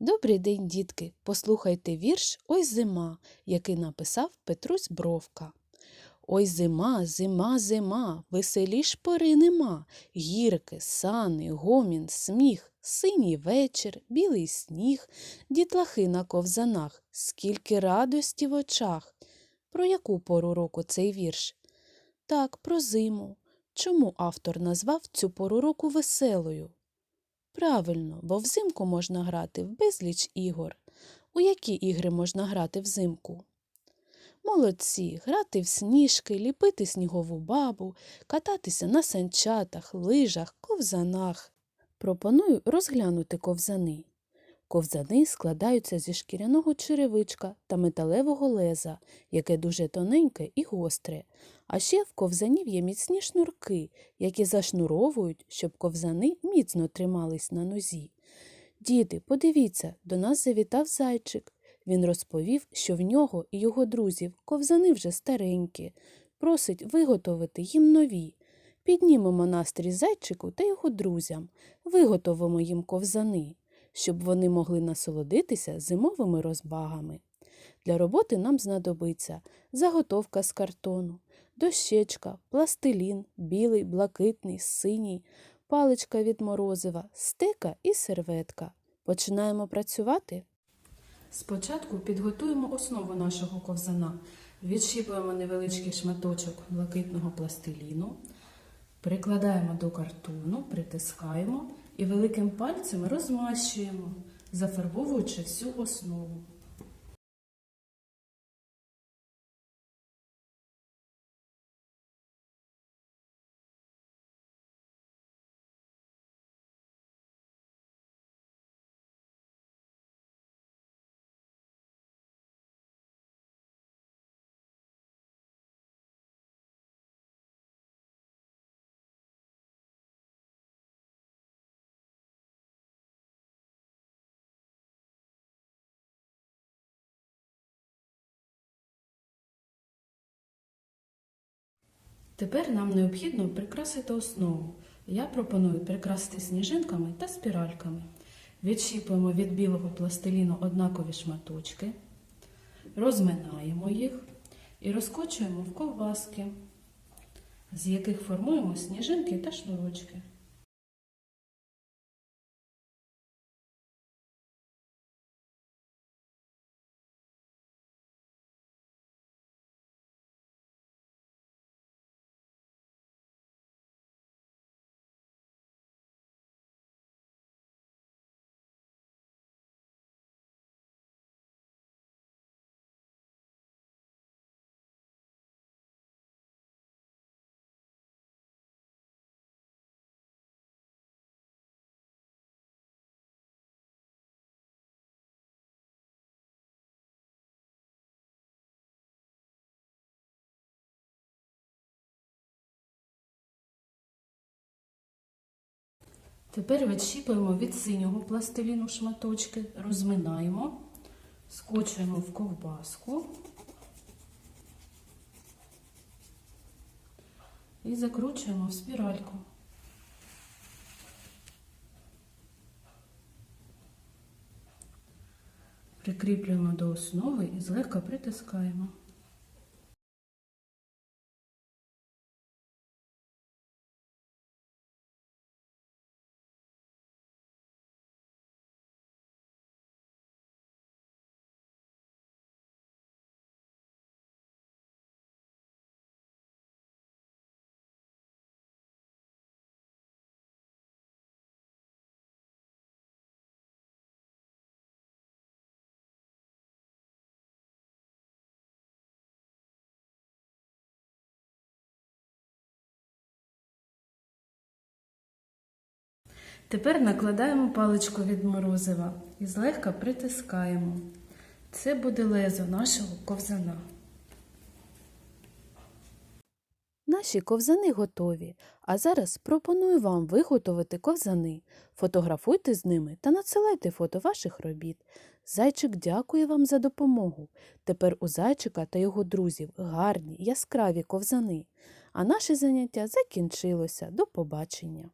Добрий день, дітки! Послухайте вірш Ой зима, який написав Петрусь Бровка. Ой зима, зима, зима, веселіш пори нема. Гірки, сани, гомін, сміх, синій вечір, білий сніг, дітлахи на ковзанах, скільки радості в очах. Про яку пору року цей вірш? Так, про зиму. Чому автор назвав цю пору року веселою? Правильно, бо взимку можна грати в безліч ігор. У які ігри можна грати взимку? Молодці, грати в сніжки, ліпити снігову бабу, кататися на санчатах, лижах, ковзанах. Пропоную розглянути ковзани. Ковзани складаються зі шкіряного черевичка та металевого леза, яке дуже тоненьке і гостре. А ще в ковзанів є міцні шнурки, які зашнуровують, щоб ковзани міцно тримались на нозі. Діти, подивіться, до нас завітав зайчик. Він розповів, що в нього і його друзів ковзани вже старенькі, просить виготовити їм нові. Піднімемо настрій зайчику та його друзям, виготовимо їм ковзани, щоб вони могли насолодитися зимовими розбагами. Для роботи нам знадобиться заготовка з картону, дощечка, пластилін, білий, блакитний, синій, паличка від морозива, стека і серветка. Починаємо працювати? Спочатку підготуємо основу нашого ковзана. Відщіпуємо невеличкий шматочок блакитного пластиліну, прикладаємо до картону, притискаємо і великим пальцем розмащуємо, зафарбовуючи всю основу. Тепер нам необхідно прикрасити основу. Я пропоную прикрасити сніжинками та спіральками. Відщіпуємо від білого пластиліну однакові шматочки, розминаємо їх і розкочуємо в ковбаски, з яких формуємо сніжинки та шнурочки. Тепер відщіпуємо від синього пластиліну шматочки, розминаємо, скочуємо в ковбаску і закручуємо в спіральку. Прикріплюємо до основи і злегка притискаємо. Тепер накладаємо паличку від морозива і злегка притискаємо. Це буде лезо нашого ковзана. Наші ковзани готові, а зараз пропоную вам виготовити ковзани. Фотографуйте з ними та надсилайте фото ваших робіт. Зайчик дякує вам за допомогу. Тепер у зайчика та його друзів гарні, яскраві ковзани. А наше заняття закінчилося. До побачення!